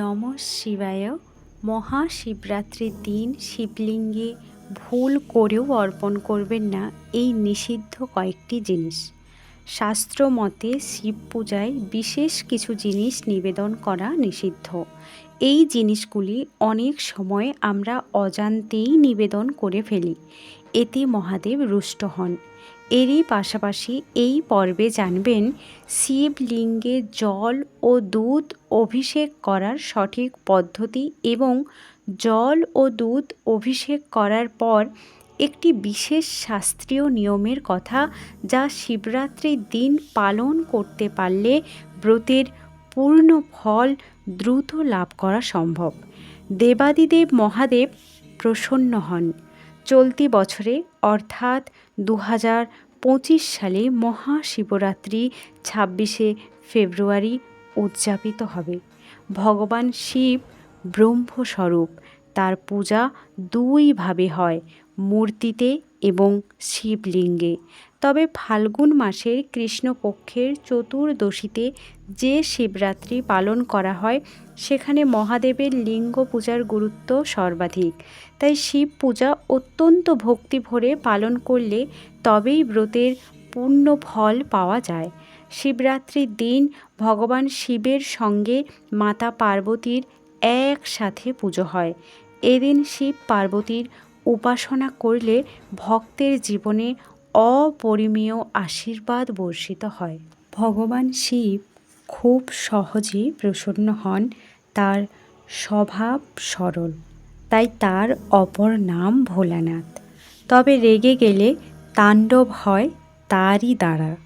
নম শিবায়। মহাশিবরাত্রির দিন শিবলিঙ্গে ভুল করেও অর্পণ করবেন না এই নিষিদ্ধ কয়েকটি জিনিস। শাস্ত্র মতে শিব পূজায় বিশেষ কিছু জিনিস নিবেদন করা নিষিদ্ধ। এই জিনিসগুলি অনেক সময় আমরা অজান্তেই নিবেদন করে ফেলি। এতে মহাদেব রুষ্ট হন। এরই পাশাপাশি এই পর্বে জানবেন, শিবলিঙ্গে জল ও দুধ অভিষেক করার সঠিক পদ্ধতি এবং জল ও দুধ অভিষেক করার পর একটি বিশেষ শাস্ত্রীয় নিয়মের কথা যা শিবরাত্রির দিন পালন করতে পারলে ব্রতের পূর্ণ ফল দ্রুত লাভ করা সম্ভব। দেবাদিদেব মহাদেব প্রসন্ন হন। চলতি বছরে, অর্থাৎ দু হাজার পঁচিশ সালে মহাশিবরাত্রি ছাব্বিশে ফেব্রুয়ারি উদযাপিত হবে। ভগবান শিব ব্রহ্মস্বরূপ, তার পূজা দুইভাবে হয়। মূর্তিতে এবং শিবলিঙ্গে। তবে ফাল্গুন মাসের কৃষ্ণপক্ষের চতুর্দশীতে যে শিবরাত্রি পালন করা হয়, সেখানে মহাদেবের লিঙ্গ পূজার গুরুত্ব সর্বাধিক। তাই শিব পূজা অত্যন্ত ভক্তি ভরে পালন করলে তবেই ব্রতের পূর্ণ ফল পাওয়া যায়। শিবরাত্রির দিন ভগবান শিবের সঙ্গে মাতা পার্বতীর একসাথে পুজো হয়। এদিন শিব পার্বতীর উপাসনা করলে ভক্তের জীবনে অপরিমেয় আশীর্বাদ বর্ষিত হয়। ভগবান শিব খুব সহজে প্রসন্ন হন, তার স্বভাব সরল, তাই তার অপর নাম ভোলানাথ। তবে রেগে গেলে তাণ্ডব হয় তারই দ্বারা।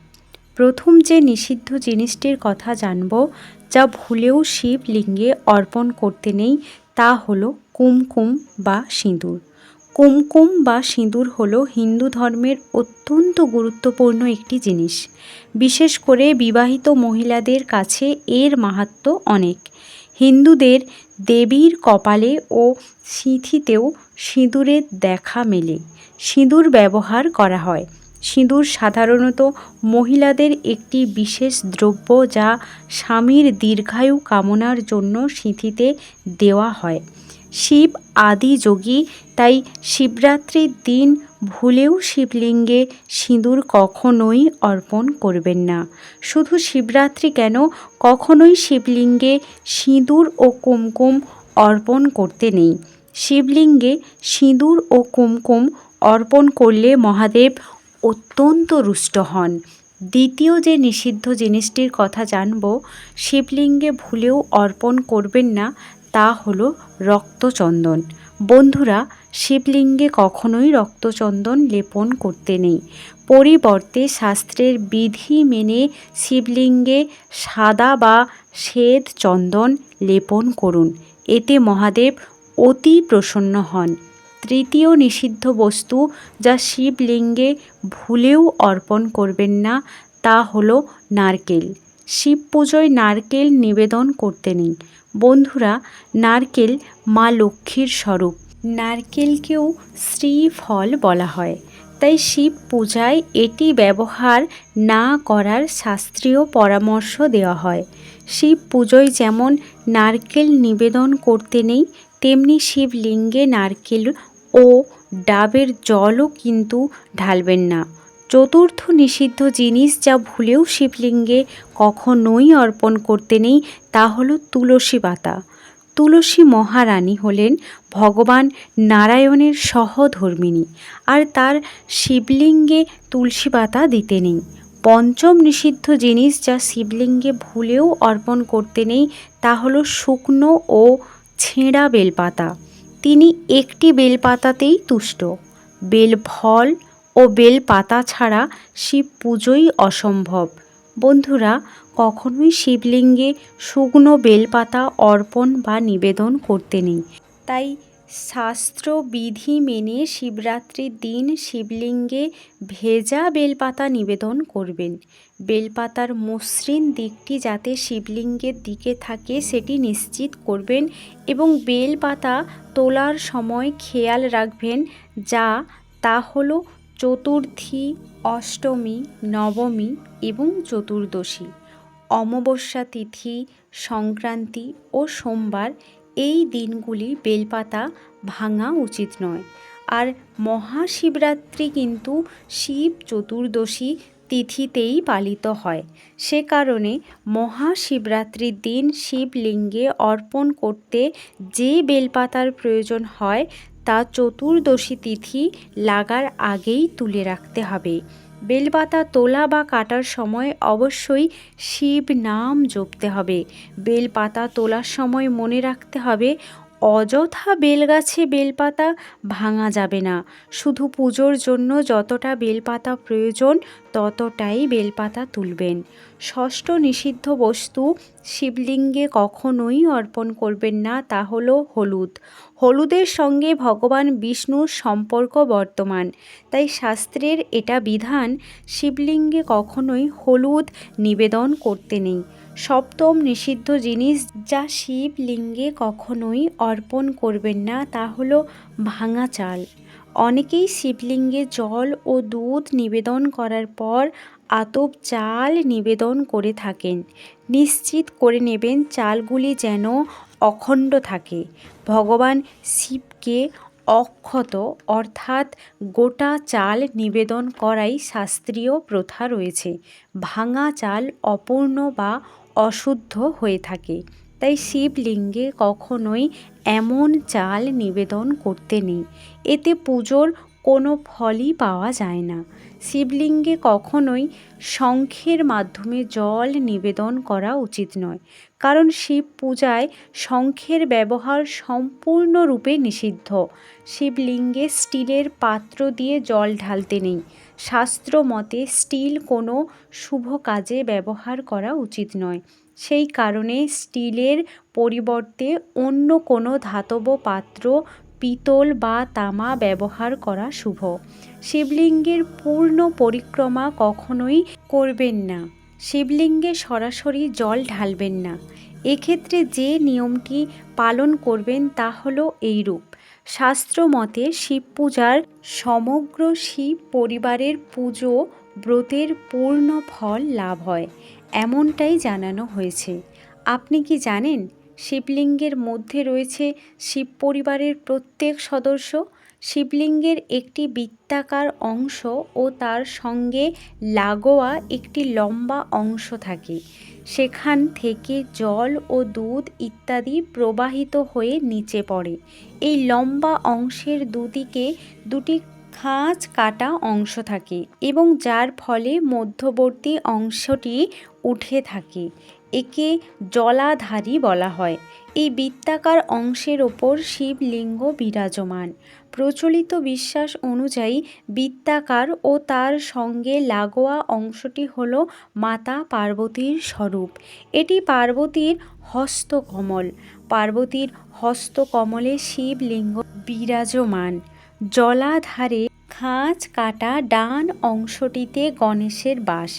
প্রথম যে নিষিদ্ধ জিনিসটির কথা জানব, যা ভুলেও শিবলিঙ্গে অর্পণ করতে নেই, তা হলো কুমকুম বা সিঁদুর। কুমকুম বা সিঁদুর হল হিন্দু ধর্মের অত্যন্ত গুরুত্বপূর্ণ একটি জিনিস। বিশেষ করে বিবাহিত মহিলাদের কাছে এর মাহাত্ম অনেক। হিন্দুদের দেবীর কপালে ও সিঁথিতেও সিঁদুরের দেখা মেলে। সিঁদুর ব্যবহার করা হয়। সিঁদুর সাধারণত মহিলাদের একটি বিশেষ দ্রব্য যা স্বামীর দীর্ঘায়ু কামনার জন্য সিঁথিতে দেওয়া হয়। শিব, আদি যোগী তাই শিবরাত্রির দিন ভুলেও শিবলিঙ্গে সিঁদুর কখনোই অর্পণ করবেন না। শুধু শিবরাত্রি কেন? কখনোই শিবলিঙ্গে সিঁদুর ও কুমকুম অর্পণ করতে নেই। শিবলিঙ্গে সিঁদুর ও কুমকুম অর্পণ করলে মহাদেব অত্যন্ত রুষ্ট হন। দ্বিতীয় যে নিষিদ্ধ জিনিসটির কথা জানব, শিবলিঙ্গে ভুলেও অর্পণ করবেন না, তা হলো রক্তচন্দন। বন্ধুরা, শিবলিঙ্গে কখনোই রক্তচন্দন লেপন করতে নেই। পরিবর্তে শাস্ত্রের বিধি মেনে শিবলিঙ্গে সাদা বা শ্বেত চন্দন লেপন করুন। এতে মহাদেব অতি প্রসন্ন হন। তৃতীয় নিষিদ্ধ বস্তু যা শিবলিঙ্গে ভুলেও অর্পণ করবেন না, তা হলো নারকেল। শিব পুজোয় নারকেল নিবেদন করতে নেই। বন্ধুরা, নারকেল মা লক্ষ্মীর স্বরূপ। নারকেলকেও শ্রীফল বলা হয়। তাই শিব পূজায় এটি ব্যবহার না করার শাস্ত্রীয় পরামর্শ দেওয়া হয়। শিব পুজোয় যেমন নারকেল নিবেদন করতে নেই, তেমনি শিবলিঙ্গে নারকেল ও ডাবের জলও কিন্তু ঢালবেন না। চতুর্থ নিষিদ্ধ জিনিস যা ভুলেও শিবলিঙ্গে কখনোই অর্পণ করতে নেই, তা হলো তুলসী পাতা। তুলসী মহারানী হলেন ভগবান নারায়ণের সহধর্মিনী, আর তার শিবলিঙ্গে তুলসী পাতা দিতে নেই। পঞ্চম নিষিদ্ধ জিনিস যা শিবলিঙ্গে ভুলেও অর্পণ করতে নেই, তা হলো শুকনো ও ছেঁড়া বেলপাতা। তিনি একটি বেলপাতাতেই তুষ্ট। বেলফল ও বেলপাতা ছাড়া শিব পুজোই অসম্ভব। বন্ধুরা, কখনোই শিবলিঙ্গে শুকনো বেলপাতা অর্পণ বা নিবেদন করতে নেই। তাই শাস্ত্র বিধি মেনে শিবরাত্রির দিন শিবলিঙ্গে ভেজা বেলপাতা নিবেদন করবেন। বেলপাতার মসৃণ দিকটি যাতে শিবলিঙ্গের দিকে থাকে সেটি নিশ্চিত করবেন এবং বেলপাতা তোলার সময় খেয়াল রাখবেন যা তা হলো চতুর্থী, অষ্টমী, নবমী এবং চতুর্দশী। অমাবস্যা তিথি, সংক্রান্তি ও সোমবার এই দিনগুলি বেলপাতা ভাঙা উচিত নয়। আর মহাশিবরাত্রি কিন্তু শিব চতুর্দশী তিথিতেই পালিত হয়। সে কারণে মহাশিবরাত্রির দিন শিবলিঙ্গে অর্পণ করতে যে বেলপাতার প্রয়োজন হয় তা চতুর্দশী তিথি লাগার আগেই তুলে রাখতে হবে। বেলপাতা তোলা বা কাটার সময় অবশ্যই শিব নাম জপতে হবে। বেলপাতা তোলার সময় মনে রাখতে হবে অযথা বেলগাছে বেলপাতা ভাঙা যাবে না। শুধু পুজোর জন্য যতটা বেলপাতা প্রয়োজন, ততটাই বেলপাতা তুলবেন। ষষ্ঠ নিষিদ্ধ বস্তু শিবলিঙ্গে কখনোই অর্পণ করবেন না, তা হলো হলুদ। হলুদের সঙ্গে ভগবান বিষ্ণুর সম্পর্ক বর্তমান, তাই শাস্ত্রের এটা বিধান, শিবলিঙ্গে কখনোই হলুদ নিবেদন করতে নেই। সপ্তম নিষিদ্ধ জিনিস যা শিবলিঙ্গে কখনোই অর্পণ করবেন না, তা হলো ভাঙা চাল। অনেকেই শিবলিঙ্গে জল ও দুধ নিবেদন করার পর আতপ চাল নিবেদন করে থাকেন। নিশ্চিত করে নেবেন চালগুলি যেন অখণ্ড থাকে। ভগবান শিবকে অক্ষত, অর্থাৎ গোটা চাল নিবেদন করাই শাস্ত্রীয় প্রথা রয়েছে। ভাঙা চাল অপূর্ণ বা অশুদ্ধ হয়ে থাকে। তাই শিবলিঙ্গে কখনোই এমন চাল নিবেদন করতে নেই। এতে পুজোর কোনো ফলই পাওয়া যায় না। শিবলিঙ্গে কখনোই শঙ্খের মাধ্যমে জল নিবেদন করা উচিত নয়। কারণ শিব পূজায় শঙ্খের ব্যবহার সম্পূর্ণরূপে নিষিদ্ধ। শিবলিঙ্গে স্টিলের পাত্র দিয়ে জল ঢালতে নেই। শাস্ত্র মতে স্টিল কোনো শুভ কাজে ব্যবহার করা উচিত নয়। সেই কারণে স্টিলের পরিবর্তে অন্য কোনো ধাতব পাত্র, পিতল বা তামা ব্যবহার করা শুভ। শিবলিঙ্গের পূর্ণ পরিক্রমা কখনোই করবেন না। শিবলিঙ্গে সরাসরি জল ঢালবেন না। এক্ষেত্রে যে নিয়মটি পালন করবেন তা হলো এইরূপ। শাস্ত্র মতে শিব পূজার সমগ্র শিব পরিবারের পুজো ব্রতের পূর্ণ ফল লাভ হয়, এমনটাই জানানো হয়েছে। আপনি কি জানেন, শিবলিঙ্গের মধ্যে রয়েছে শিব পরিবারের প্রত্যেক সদস্য? শিবলিঙ্গের একটি বৃত্তাকার অংশ ও তার সঙ্গে লাগোয়া একটি লম্বা অংশ থাকে। সেখান থেকে জল ও দুধ ইত্যাদি প্রবাহিত হয়ে নিচে পড়ে। এই লম্বা অংশের দুদিকে দুটি খাঁজ কাটা অংশ থাকে এবং যার ফলে মধ্যবর্তী অংশটি উঠে থাকে। একে জলাধারী বলা হয়। এই বৃত্তাকার অংশের ওপর শিবলিঙ্গ বিরাজমান। প্রচলিত বিশ্বাস অনুযায়ী বৃত্তাকার ও তার সঙ্গে লাগোয়া অংশটি হল মাতা পার্বতীর স্বরূপ। এটি পার্বতীর হস্তকমল। পার্বতীর হস্তকমলে শিবলিঙ্গ বিরাজমান। জলাধারে খাঁজ কাটা ডান অংশটিতে গণেশের বাস।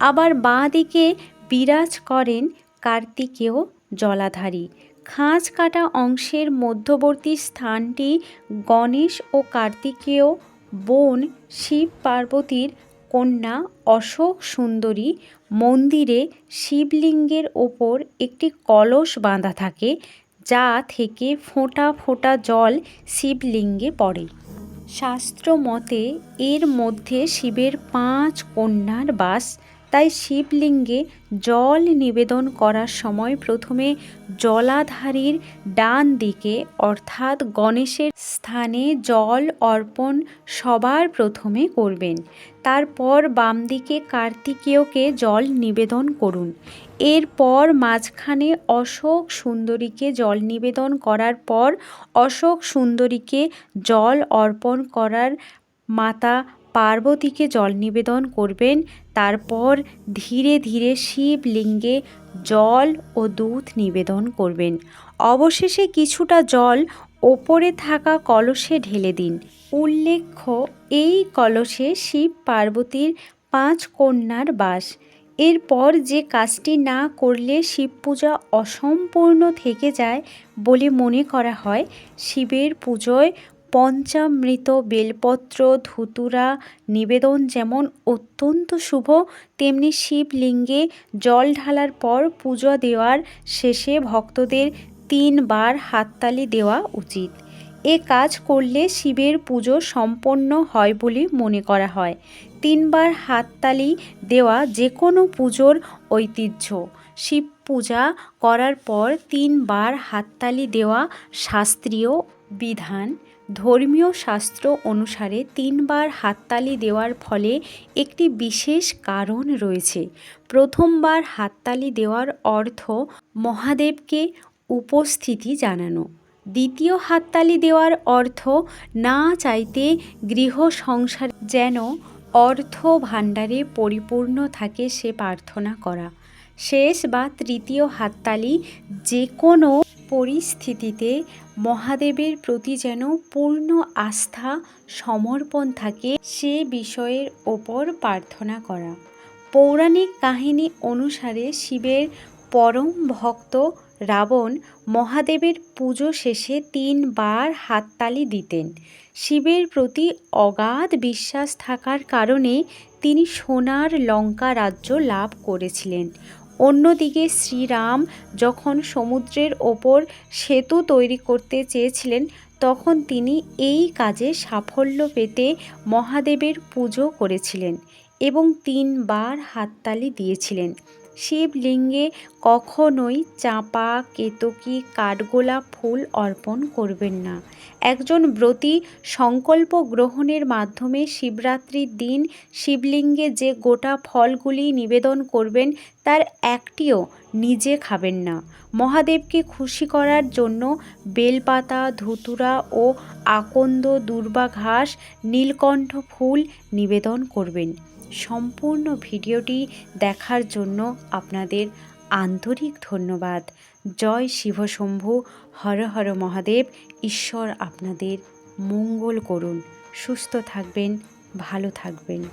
আবার বাঁ দিকে বিরাজ করেন কার্তিকেয় জলাধারী। খাঁজ কাটা অংশের মধ্যবর্তী স্থানটি গণেশ ও কার্তিকেয় বোন শিব পার্বতীর কন্যা অশোক সুন্দরী মন্দিরে শিবলিঙ্গের ওপর একটি কলস বাঁধা থাকে, যা থেকে ফোঁটা ফোঁটা জল শিবলিঙ্গে পড়ে। শাস্ত্র মতে এর মধ্যে শিবের পাঁচ কন্যার বাস তাই শিবলিঙ্গে জল নিবেদন করার সময় প্রথমে জলাধারীর ডান দিকে, অর্থাৎ গণেশের স্থানে জল অর্পণ সবার প্রথমে করবেন। তারপর বাম দিকে কার্তিকেয়কে জল নিবেদন করুন। এরপর মাঝখানে অশোক সুন্দরীকে জল নিবেদন করার পর অশোক সুন্দরীকে জল অর্পণ করার মাতা পার্বতীকে জল নিবেদন করবেন। তারপর ধীরে ধীরে শিবলিঙ্গে জল ও দুধ নিবেদন করবেন। অবশেষে কিছুটা জল ওপরে থাকা কলসে ঢেলে দিন। উল্লেখ্য, এই কলসে শিব পার্বতীর পাঁচ কন্যার বাস। এরপর যে কাজটি না করলে শিব পূজা অসম্পূর্ণ থেকে যায় বলে মনে করা হয়, শিবের পুজোয় পঞ্চামৃত বেলপত্র, ধুতুরা, নিবেদন যেমন অত্যন্ত শুভ, তেমনি শিবলিঙ্গে জল ঢালার পর পূজা দেওয়ার শেষে ভক্তদের তিনবার হাততালি দেওয়া উচিত। এ কাজ করলে শিবের পুজো সম্পন্ন হয় বলে মনে করা হয়। তিনবার হাততালি দেওয়া যে কোনো পুজোর ঐতিহ্য। শিব পূজা করার পর তিনবার হাততালি দেওয়া শাস্ত্রীয় বিধান ধর্মীয় শাস্ত্র অনুসারে তিনবার হাততালি দেওয়ার ফলে একটি বিশেষ কারণ রয়েছে। প্রথমবার হাততালি দেওয়ার অর্থ মহাদেবকে উপস্থিতি জানানো। দ্বিতীয় হাততালি দেওয়ার অর্থ না চাইতে গৃহ সংসার যেন অর্থ ভাণ্ডারে পরিপূর্ণ থাকে সে প্রার্থনা করা। শেষ বা তৃতীয় হাততালি যে কোনো পরিস্থিতিতে মহাদেবের প্রতি যেন পূর্ণ আস্থা, সমর্পণ থাকে, সে বিষয়ের ওপর প্রার্থনা করা। পৌরাণিক কাহিনী অনুসারে শিবের পরম ভক্ত রাবণ মহাদেবের পুজো শেষে তিনবার হাততালি দিতেন। শিবের প্রতি অগাধ বিশ্বাস থাকার কারণে তিনি সোনার লঙ্কা রাজ্য লাভ করেছিলেন। অন্যদিকে শ্রীরাম যখন সমুদ্রের ওপর সেতু তৈরি করতে চেয়েছিলেন, তখন তিনি এই কাজে সাফল্য পেতে মহাদেবের পুজো করেছিলেন এবং তিনবার হাততালি দিয়েছিলেন। শিবলিঙ্গে কখনোই চাঁপা, কেতকী কাঠগোলাপ ফুল অর্পণ করবেন না। একজন ব্রতী সংকল্প গ্রহণের মাধ্যমে শিবরাত্রির দিন শিবলিঙ্গে যে গোটা ফলগুলি নিবেদন করবেন, তার একটিও নিজে খাবেন না। মহাদেবকে খুশি করার জন্য বেলপাতা, ধুতুরা ও আকন্দ দুর্বা ঘাস নীলকণ্ঠ ফুল নিবেদন করবেন। সম্পূর্ণ ভিডিওটি দেখার জন্য আপনাদের আন্তরিক ধন্যবাদ। জয় শিবশম্ভু, হর হর মহাদেব, ঈশ্বর আপনাদের মঙ্গল করুন। সুস্থ থাকবেন, ভালো থাকবেন।